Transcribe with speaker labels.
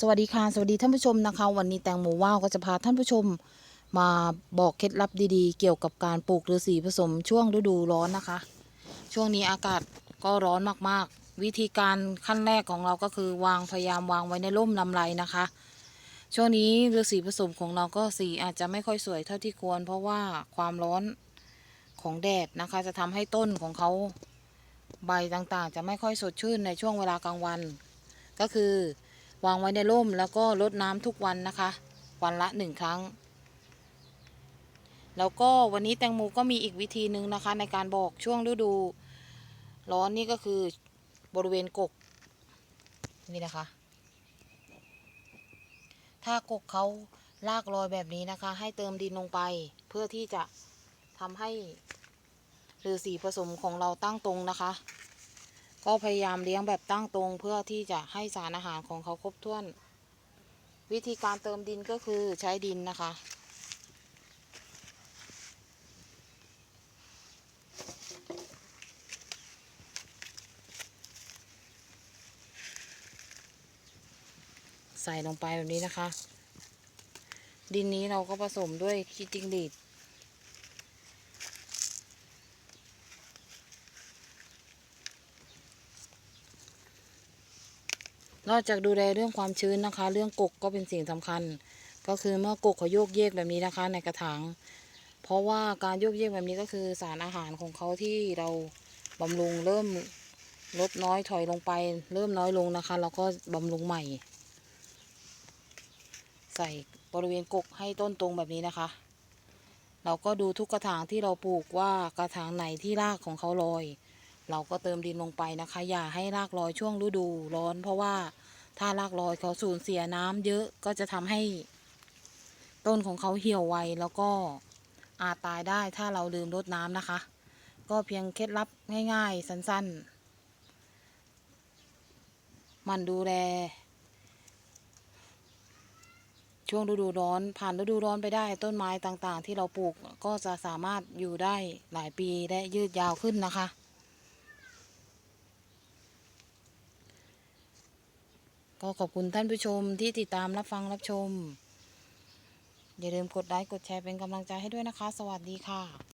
Speaker 1: สวัสดีค่ะสวัสดีท่านผู้ชมนะคะ วันนี้แตงโมว่าวก็จะพาท่านผู้ชม มาบอกเคล็ดลับดีๆ เกี่ยวกับการปลูกฤาษีผสมช่วงฤดูร้อนนะคะ ช่วงนี้อากาศก็ร้อนมากๆ วิธีการขั้นแรกของเราก็คือวางพยายามวางไว้ในร่มลำไรนะคะ ช่วงนี้ฤาษีผสมของเราก็สีอาจจะไม่ค่อยสวยเท่าที่ควร เพราะว่าความร้อนของแดดนะคะ จะทำให้ต้นของเขาใบต่างๆ จะไม่ค่อยสดชื่นในช่วงเวลากลางวัน ก็คือ วางไว้ในร่มแล้วก็รดน้ำทุกวันนะคะ วันละหนึ่งครั้ง แล้วก็วันนี้แตงโมก็มีอีกวิธีหนึ่งนะคะ ในการบอกช่วงฤดู ร้อนนี่ก็คือบริเวณกกนี่นะคะ ถ้ากกเขาลากรอยแบบนี้นะคะ ให้เติมดินลงไปเพื่อที่จะทำให้ฤาษีผสมของเราตั้งตรงนะคะ ก็พยายามเลี้ยงแบบตั้งตรงเพื่อที่จะให้สารอาหารของเขาครบถ้วน วิธีการเติมดินก็คือใช้ดินนะคะ ใส่ลงไปแบบนี้นะคะ ดินนี้เราก็ผสมด้วยขี้จิ้งหรีด นอกจากดูแลเรื่องความชื้นนะคะ เรื่องกกก็เป็นสิ่งสำคัญ ก็คือเมื่อกกเขาโยกเยกแบบนี้นะคะ ในกระถาง เพราะว่าการโยกเยกแบบนี้ก็คือสารอาหารของเขาที่เราบำรุงเริ่มลดน้อยถอยลงไป เริ่มน้อยลงนะคะเราก็บำรุงใหม่ ใส่บริเวณกกให้ต้นตรงแบบนี้นะคะ เราก็ดูทุกกระถางที่เราปลูกว่ากระถางไหนที่รากของเขาลอย เราก็เติมดินลงไปนะคะ อย่าให้รากลอยช่วงฤดูร้อน เพราะว่าถ้ารากลอยเขาสูญเสียน้ำเยอะก็จะทำให้ ต้นของเขาเหี่ยวไวแล้วก็อาจตายได้ถ้าเราลืมรดน้ำนะคะ ก็เพียงเคล็ดลับง่าย ๆ สั้นๆ มันดูแล ช่วงฤดูร้อน ผ่านฤดูร้อนไปได้ ต้นไม้ต่างๆ ที่เราปลูกก็จะสามารถอยู่ได้หลายปีและยืดยาวขึ้นนะคะ ก็ขอบคุณท่านผู้ชมที่ติดตามรับฟังรับชม อย่าลืมกดไลค์กดแชร์เป็นกำลังใจให้ด้วยนะคะ สวัสดีค่ะ